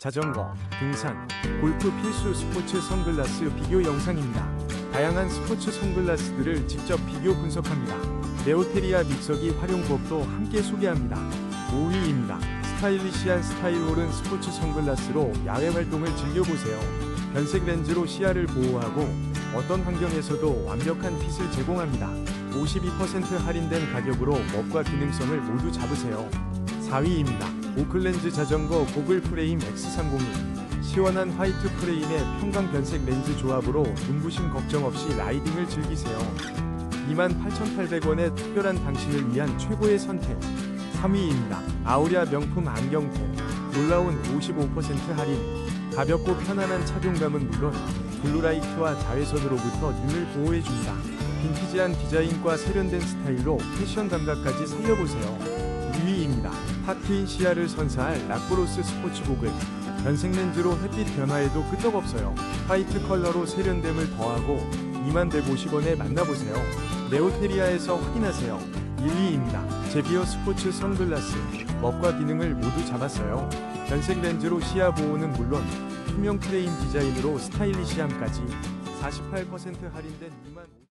자전거, 등산, 골프 필수 스포츠 선글라스 비교 영상입니다. 다양한 스포츠 선글라스들을 직접 비교 분석합니다. 네오테리아 믹서기 활용법도 함께 소개합니다. 5위입니다. 스타일리시한 스타일홀은 스포츠 선글라스로 야외 활동을 즐겨보세요. 변색 렌즈로 시야를 보호하고 어떤 환경에서도 완벽한 핏을 제공합니다. 52% 할인된 가격으로 멋과 기능성을 모두 잡으세요. 4위입니다. 오클렌즈 자전거 고글 프레임 X301 시원한 화이트 프레임에 평강 변색 렌즈 조합으로 눈부심 걱정 없이 라이딩을 즐기세요. 28,800원의 특별한 당신을 위한 최고의 선택 3위입니다. 아우리아 명품 안경테 놀라운 55% 할인 가볍고 편안한 착용감은 물론 블루라이트와 자외선으로부터 눈을 보호해줍니다. 빈티지한 디자인과 세련된 스타일로 패션 감각까지 살려보세요. 2위입니다. 탑트인 시야를 선사할 락브로스 스포츠 고글 변색 렌즈로 햇빛 변화에도 끄떡없어요. 화이트 컬러로 세련됨을 더하고 2150원에 만나보세요. 네오테리아에서 확인하세요. 1위입니다. 제비어 스포츠 선글라스 멋과 기능을 모두 잡았어요. 변색 렌즈로 시야 보호는 물론 투명 프레임 디자인으로 스타일리시함까지 48% 할인된 2만